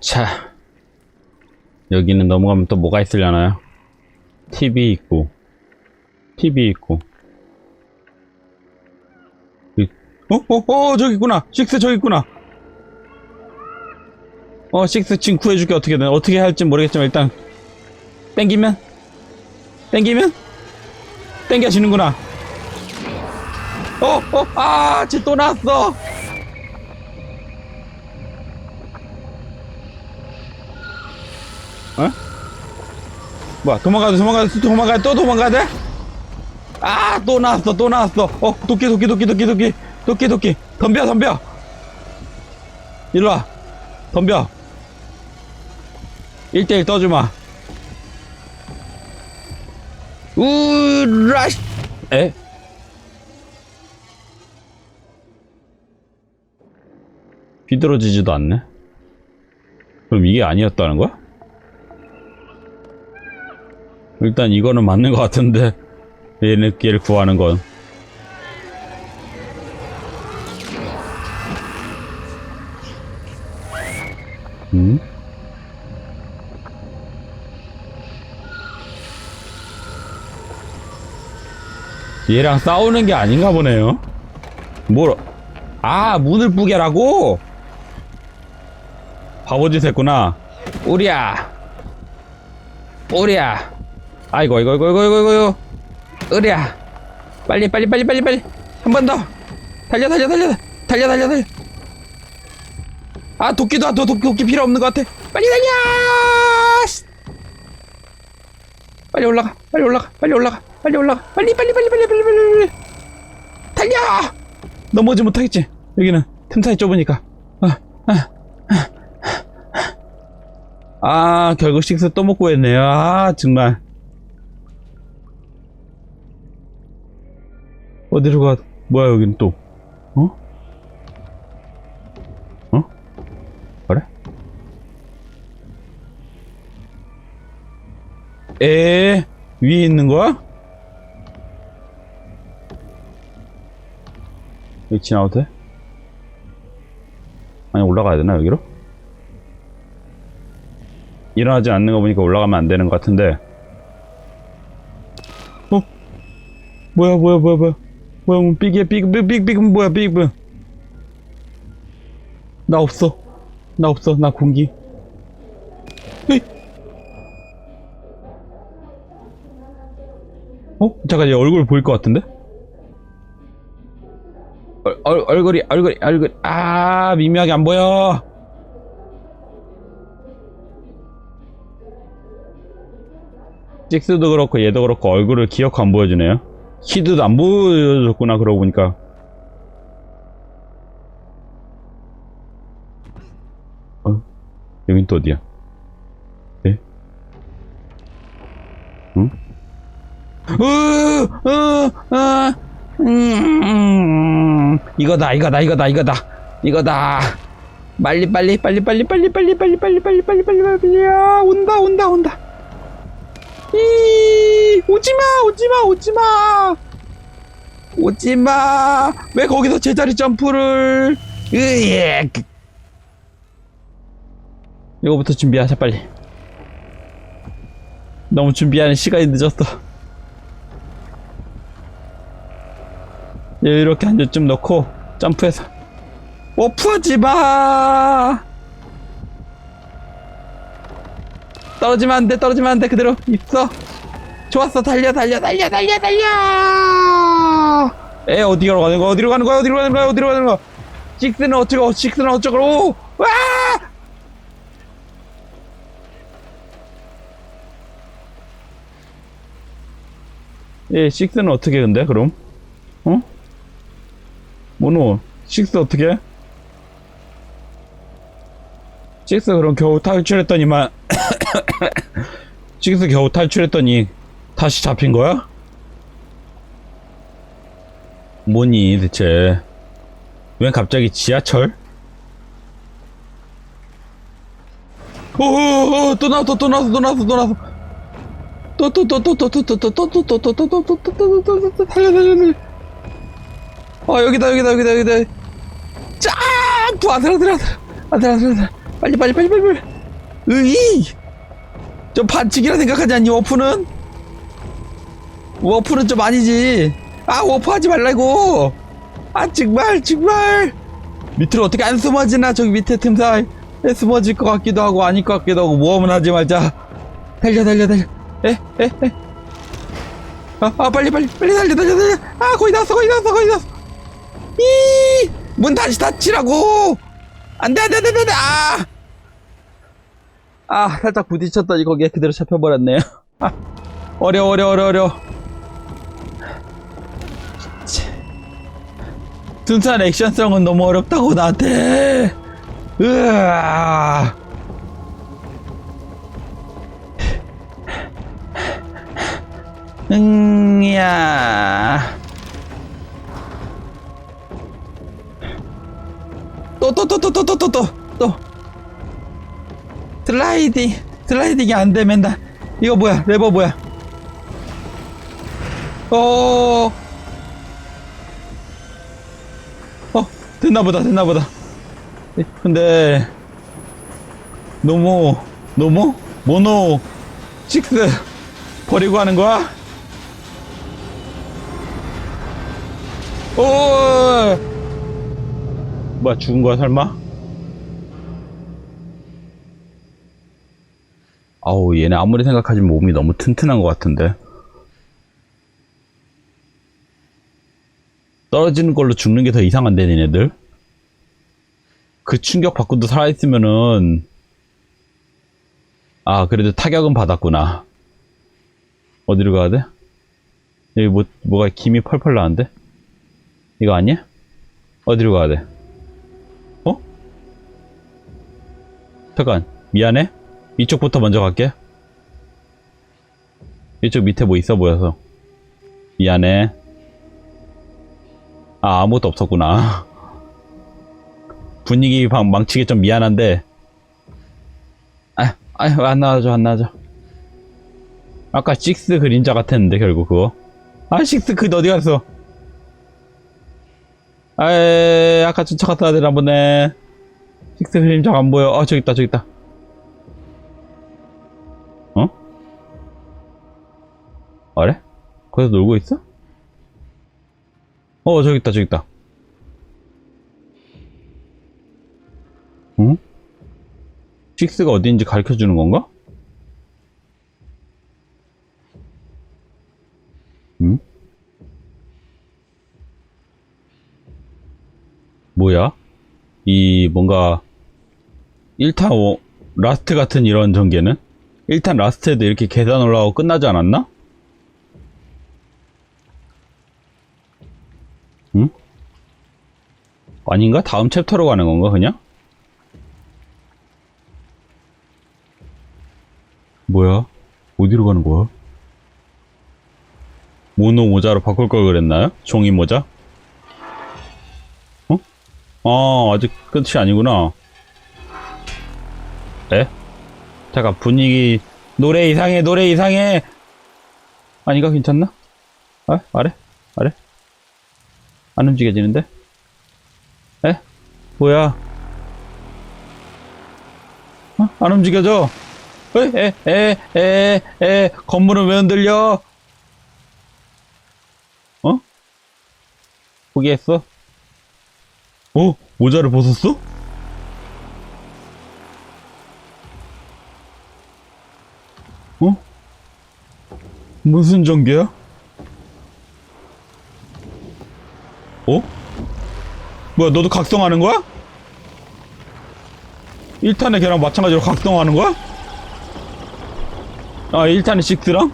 자동차. 여기는 넘어가면 또 뭐가 있으려나요? TV 있고, TV 있고. 이- 어, 어, 어, 저기 있구나. 식스 저기 있구나. 어, 식스 지금 구해줄게, 어떻게든. 어떻게 할지 모르겠지만, 일단, 땡기면? 땡기면? 땡겨지는구나. 어, 어, 아, 쟤 또 나왔어. 어? 뭐야, 도망가야 돼, 도망가야 돼, 또 도망가야 돼? 아, 또 나왔어, 또 나왔어. 어, 도끼, 도끼, 도끼, 도끼, 도끼, 도끼, 도끼. 덤벼, 덤벼. 일로 와. 덤벼. 1대1 떠주마. 우라시. 에? 비뚤어지지도 않네. 그럼 이게 아니었다는 거야? 일단 이거는 맞는 것 같은데. 얘는 걔를 구하는 건. 음? 얘랑 싸우는 게 아닌가 보네요. 뭘, 아 문을 부개라고? 바보짓 했구나. 우리야. 우리야 아이고 아이고 아이고 아이고 아이고 아이고. 으랴. 빨리 빨리 빨리 빨리 빨리. 한 번 더. 달려 달려 달려. 달려 달려 달려. 아 도끼도 안 도, 도끼, 도끼 필요 없는 것 같아. 빨리 달려! 씨. 빨리 올라가 빨리 올라가 빨리 올라가 빨리 올라가. 빨리 빨리 빨리 빨리 빨리 빨리 빨리. 달려! 넘어오지 못하겠지 여기는. 틈사이 좁으니까. 아, 아, 아, 아 결국 식스 또 먹고 했네요. 아 정말 어디로 가? 뭐야 여긴 또? 어? 어? 그래? 에 위에 있는 거야? 여기 지나도 돼? 아니 올라가야 되나 여기로? 일어나지 않는 거 보니까 올라가면 안 되는 것 같은데 어? 뭐야 뭐야 뭐야 뭐야 뭐야 뭐 삑이야 삑삑삑삑 뭐야 삑 뭐야 나 없어 나 없어 나 공기. 어? 잠깐 얘 얼굴 보일 것 같은데? 얼, 얼, 얼굴이 얼굴이 얼굴 아 미묘하게 안 보여 찍스도 그렇고 얘도 그렇고 얼굴을 기억 안 보여주네요 키드도 안 보여줬구나 그러고 보니까 어? 여긴 또 어디야? 예? 응? 으, 으, 으, 음, 이거다 이거다 이거다 이거다 이거다 빨리 빨리 빨리 빨리 빨리 빨리 빨리 빨리 빨리 빨리 빨리 빨리 야 온다 온다 온다 이 오지마 오지마 오지마. 오지마. 왜 거기서 제자리 점프를? 으예. 이거부터 준비하자 빨리. 너무 준비하는 시간이 늦었어. 이렇게 한 요쯤 넣고 점프해서. 오프하지마! 떨어지면 안 돼, 떨어지면 안 돼, 그대로 있어. 좋았어, 달려, 달려, 달려, 달려, 달려! 에, 어디로 가는 거야, 어디로 가는 거야, 어디로 가는 거야, 어디로 가는 거야? 식스는 어쩌고, 식스는 어쩌고, 오! 와! 예, 식스는 어떻게 근데, 그럼? 어? 모노, 식스 어떻게 해? 식스 그럼 겨우 탈출했더니만 식스 겨우 탈출했더니 다시 잡힌 거야? 뭐니 대체 왜 갑자기 지하철? 오오오 또 나왔어 또 나왔어 또 나왔어 또 나왔어 또또또또또또또또또또또또또또또또또또 달려 달려 달려 아 여기다 여기다 여기다 여기다 점프 아들아 아들아 아들아 아들아 아들아 빨리 빨리 빨리 빨리 빨리 으이 좀 반칙이라 생각하지 않니 워프는 워프는 좀 아니지. 아 워프 하지 말라고. 아 정말 정말. 밑으로 어떻게 안 숨어지나? 저기 밑에 틈 사이. 에, 숨어질 것 같기도 하고 아닐 것 같기도 하고 모험은 하지 말자. 달려 달려 달려. 에 에 에 아, 아 빨리 빨리 빨리 달려 달려 달려. 아 거의 다 왔어 거의 다 왔어 거의 다 왔어. 이 문 다시 닫히라고. 안 돼 안 돼 안 돼 안 돼 아! 아 살짝 부딪혔더니 거기에 그대로 잡혀버렸네요. 아 어려워 어려워 어려워 어려 순수한 액션성은 너무 어렵다고 나한테. 으아. 응야. 또 또 또 또 또 또 또또 또. 슬라이딩 슬라이딩이 안 되면 나 이거 뭐야? 레버 뭐야? 어 어, 됐나보다, 됐나보다. 근데, 너무, 너무, 모노, 식스, 버리고 하는 거야? 오! 뭐야, 죽은 거야, 설마? 아우, 얘네 아무리 생각하지만 몸이 너무 튼튼한 것 같은데. 떨어지는 걸로 죽는 게 더 이상한데, 니네들? 그 충격 받고도 살아있으면은, 아, 그래도 타격은 받았구나. 어디로 가야 돼? 여기 뭐, 뭐가 김이 펄펄 나는데? 이거 아니야? 어디로 가야 돼? 어? 잠깐, 미안해? 이쪽부터 먼저 갈게. 이쪽 밑에 뭐 있어 보여서. 미안해. 아, 아무것도 없었구나. 분위기 방, 망치기 좀 미안한데. 아, 아, 왜안 나와줘, 안 나와줘. 아까 식스 그림자 같았는데, 결국 그거. 아, 식스 그 어디 갔어? 아이, 아까 쫓아갔다 되나 보네. 식스 그림자가 안 보여. 어, 저기 있다, 저기 있다. 어? 아래? 거기서 놀고 있어? 어, 저기 있다, 저기 있다. 응? 식스가 어디인지 가르쳐 주는 건가? 응? 뭐야? 이 뭔가 1탄 오, 라스트 같은 이런 전개는? 1탄 라스트에도 이렇게 계단 올라가고 끝나지 않았나? 아닌가? 다음 챕터로 가는 건가, 그냥? 뭐야? 어디로 가는 거야? 모노 모자로 바꿀 걸 그랬나요? 종이 모자? 어? 아, 아직 끝이 아니구나. 에? 잠깐, 분위기, 노래 이상해, 노래 이상해! 아닌가? 괜찮나? 아, 아래? 아래? 안 움직여지는데? 에? 뭐야? 어? 안 움직여져? 에? 에? 에? 에? 에? 건물은 왜 흔들려? 어? 포기했어? 어? 모자를 벗었어? 어? 무슨 전개야? 어? 뭐야, 너도 각성하는 거야? 1탄의 걔랑 마찬가지로 각성하는 거야? 아, 1탄의 6랑?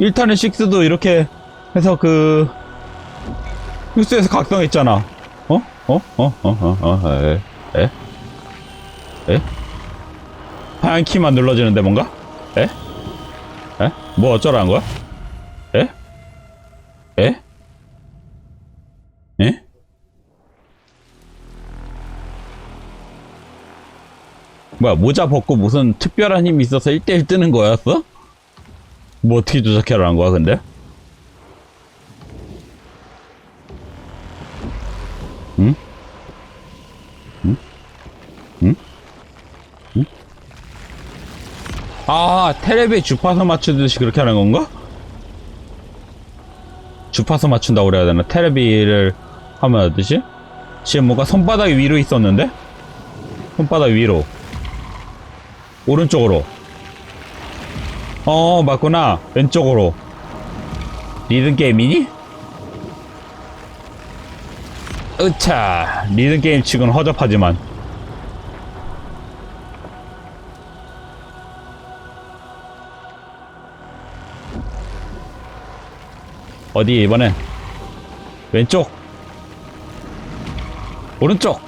1탄의 6도 이렇게 해서 그, 뉴스에서 각성했잖아. 어? 어? 어? 어? 어? 어? 에? 에? 에? 하얀 키만 눌러지는데 뭔가? 에? 에? 뭐 어쩌라는 거야? 뭐야 모자 벗고 무슨 특별한 힘이 있어서 1대1 뜨는 거였어? 뭐 어떻게 조작해라는 거야 근데? 응? 응? 응? 아 테레비 주파수 맞추듯이 그렇게 하는 건가? 주파수 맞춘다고 그래야 되나? 테레비를 하면 어듯이? 지금 뭔가 손바닥 위로 있었는데? 손바닥 위로 오른쪽으로. 어, 맞구나. 왼쪽으로. 리듬 게임이니? 으차. 리듬 게임 치고는 허접하지만. 어디 이번엔 왼쪽 오른쪽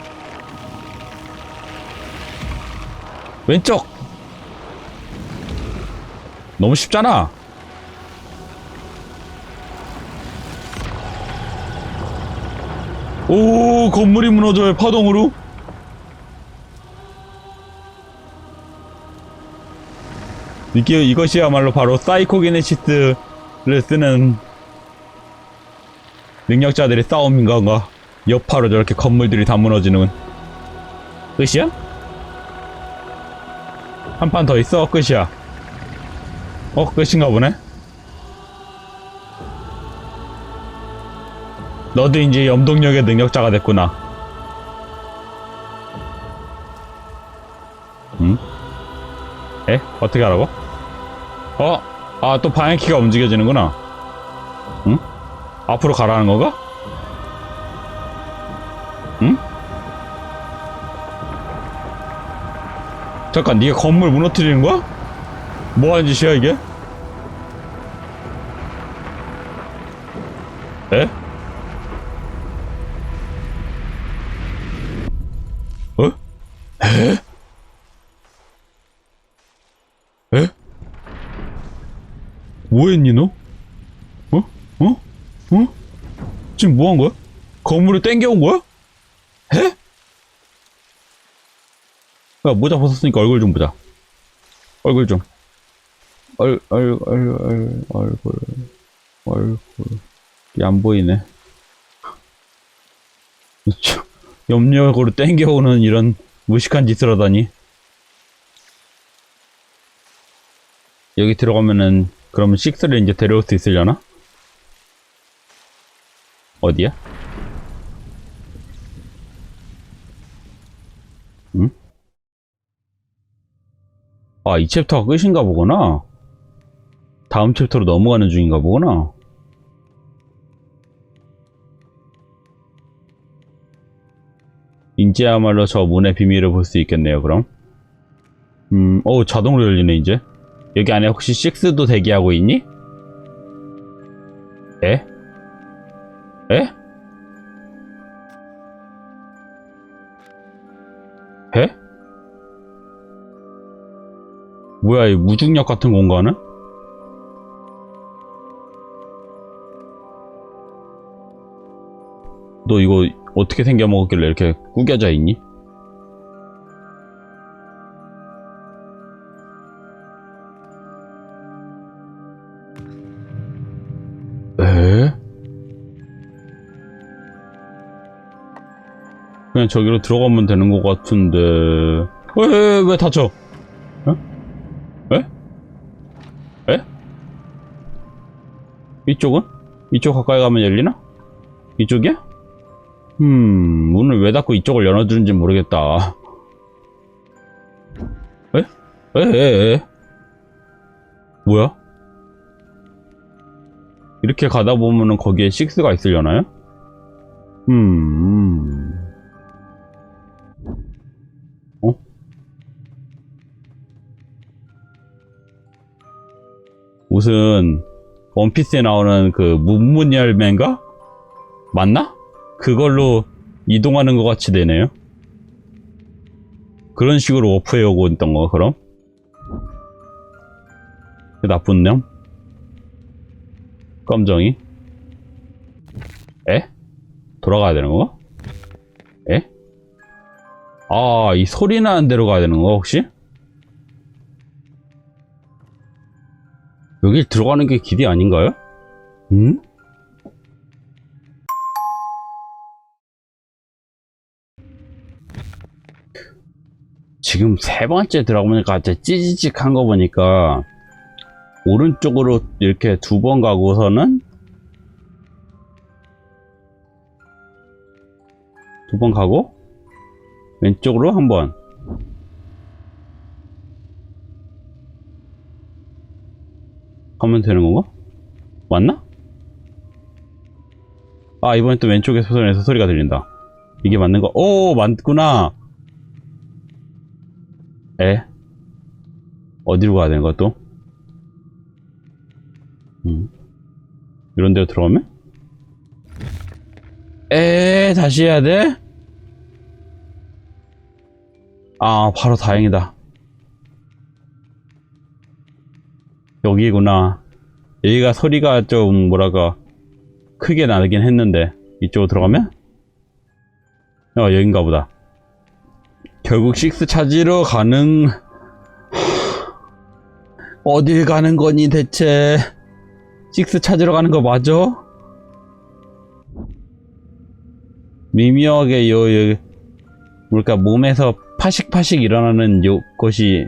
왼쪽 너무 쉽잖아 오 건물이 무너져요 파동으로 이게 이것이야말로 바로 사이코기네시스를 쓰는 능력자들의 싸움인가 가 여파로 저렇게 건물들이 다 무너지는 끝이야? 한 판 더 있어? 끝이야 어 끝인가 보네 너도 이제 염동력의 능력자가 됐구나 응? 에? 어떻게 하라고? 어? 아 또 방향키가 움직여지는구나 응? 앞으로 가라는 건가? 응? 잠깐, 네가 건물 무너뜨리는 거야? 뭐 하는 짓이야, 이게? 에? 어? 에? 에? 뭐 했니, 너? 어? 어? 어? 지금 뭐 한 거야? 건물을 땡겨온 거야? 해? 야, 모자 벗었으니까 얼굴 좀 보자. 얼굴 좀. 얼, 얼, 얼, 얼, 얼굴. 얼굴. 이게 안 보이네. 참, 염력으로 땡겨오는 이런 무식한 짓을 하다니. 여기 들어가면은, 그러면 식스를 이제 데려올 수 있으려나? 어디야? 응? 아, 이 챕터가 끝인가 보구나. 다음 챕터로 넘어가는 중인가 보구나. 이제야말로 저 문의 비밀을 볼 수 있겠네요, 그럼. 음, 어 자동으로 열리네, 이제. 여기 안에 혹시 식스도 대기하고 있니? 에? 에? 에? 뭐야, 이 무중력 같은 공간은? 너 이거 어떻게 생겨 먹었길래 이렇게 구겨져 있니? 에? 그냥 저기로 들어가면 되는 것 같은데. 왜, 왜 다쳐? 어? 에? 에? 이쪽은? 이쪽 가까이 가면 열리나? 이쪽이야? 음, 문을 왜 닫고 이쪽을 열어주는지 모르겠다. 에? 에, 에, 에? 뭐야? 이렇게 가다 보면은 거기에 식스가 있으려나요? 음. 어? 무슨 원피스에 나오는 그 문문 열매인가? 맞나? 그걸로 이동하는 것 같이 되네요. 그런 식으로 워프해 오고 있던 거 그럼? 그 나쁜 놈? 깜정이? 에? 돌아가야 되는 건가? 에? 아, 이 소리 나는 데로 가야 되는 거 혹시? 여기 들어가는 게 길이 아닌가요? 음? 지금 세 번째 들어보니까 진짜 찌직한 거 보니까 오른쪽으로 이렇게 두 번 가고서는 두 번 가고 왼쪽으로 한 번. 하면 되는 건가? 맞나? 아 이번엔 또 왼쪽에 소선에서 소리가 들린다. 이게 맞는 거? 오 맞구나. 에? 어디로 가야 되는 거야 또? 음. 이런 데로 들어가면? 에 다시 해야 돼? 아 바로 다행이다 여기구나 여기가 소리가 좀 뭐랄까 크게 나긴 했는데 이쪽으로 들어가면? 어 여긴가 보다 결국 식스 찾으러 가는 어딜 가는 거니 대체 식스 찾으러 가는 거 맞아? 미묘하게 요, 요 뭐랄까 몸에서 파식파식 일어나는 요 것이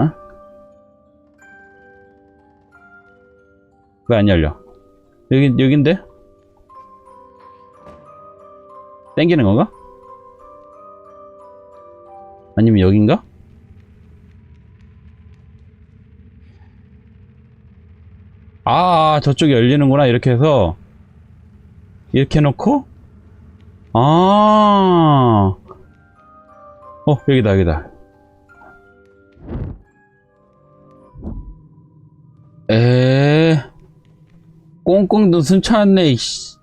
어? 왜 안 열려? 여기 여긴데? 땡기는 건가? 아니면 여긴가? 아, 저쪽이 열리는구나. 이렇게 해서. 이렇게 해놓고. 아. 어, 여기다, 여기다. 에. 꽁꽁 눈 숨차네, 이씨.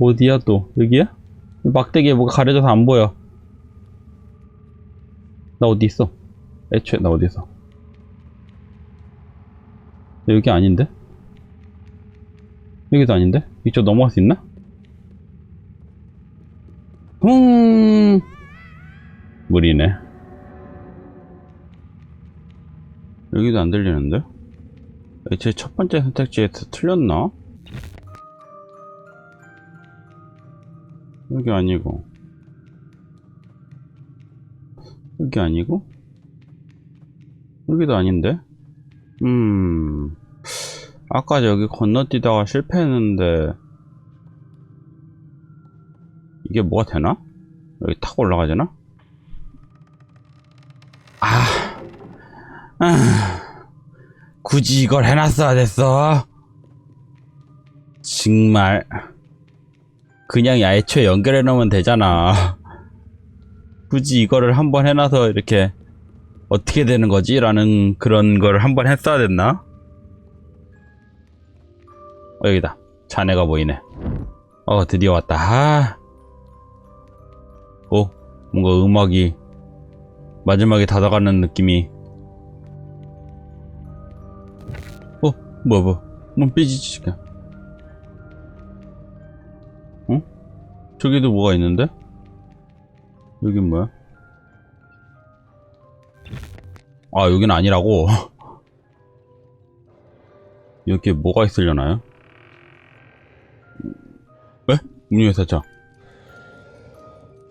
어디야, 또? 여기야? 막대기에 뭐가 가려져서 안 보여. 나 어디 있어? 애초에 나 어디 있어? 여기 아닌데? 여기도 아닌데? 이쪽 넘어갈 수 있나? 흥 물이네 여기도 안 들리는데? 애초에 첫 번째 선택지에서 틀렸나? 여기 아니고. 여기 아니고? 여기도 아닌데? 음. 아까 여기 건너뛰다가 실패했는데 이게 뭐가 되나? 여기 타고 올라가야 되나? 아, 아. 굳이 이걸 해놨어야 됐어? 정말 그냥 애초에 연결해 놓으면 되잖아 굳이 이거를 한번 해놔서 이렇게 어떻게 되는 거지? 라는 그런 걸 한번 했어야 됐나? 어, 여기다. 자네가 보이네. 어, 드디어 왔다. 아. 오, 뭔가 음악이 마지막에 다가가는 느낌이. 어, 뭐야, 뭐, 뭔 삐지지가. 어? 저기도 뭐가 있는데? 여긴 뭐야? 아, 여긴 아니라고. 여기에 뭐가 있으려나요? 에? 살짝.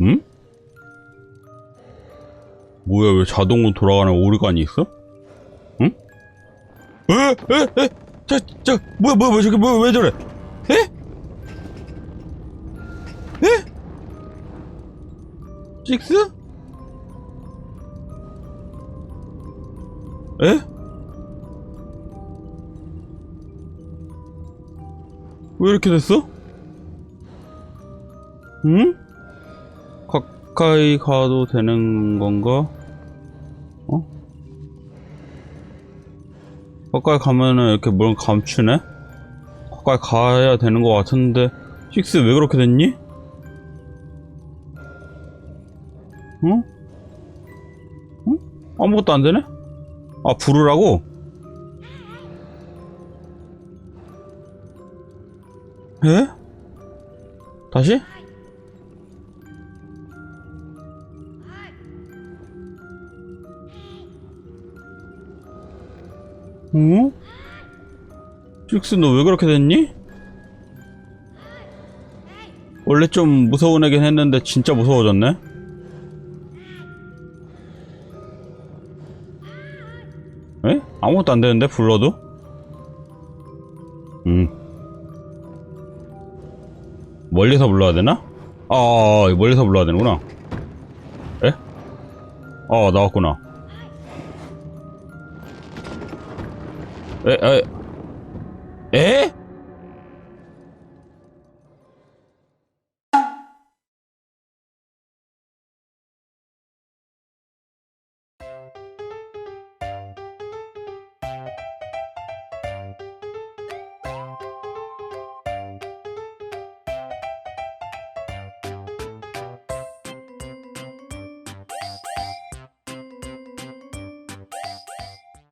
응? 뭐야, 왜 자동으로 돌아가는 오르간이 있어? 응? 에? 에? 에? 저, 저, 뭐야, 뭐야, 뭐야, 저기, 뭐야, 왜 저래? 에? 에? 식스? 에? 왜 이렇게 됐어? 응? 가까이 가도 되는 건가? 어? 가까이 가면은 이렇게 뭘 감추네? 가까이 가야 되는 것 같은데 식스 왜 그렇게 됐니? 어? 어? 아무것도 안 되네? 아 부르라고? 에? 다시? 어? 식스 너 왜 그렇게 됐니? 원래 좀 무서운 애긴 했는데 진짜 무서워졌네? 아무것도 안 되는데 불러도? 음 멀리서 불러야 되나? 아 멀리서 불러야 되는구나 에? 어 나왔구나 에? 에? 에?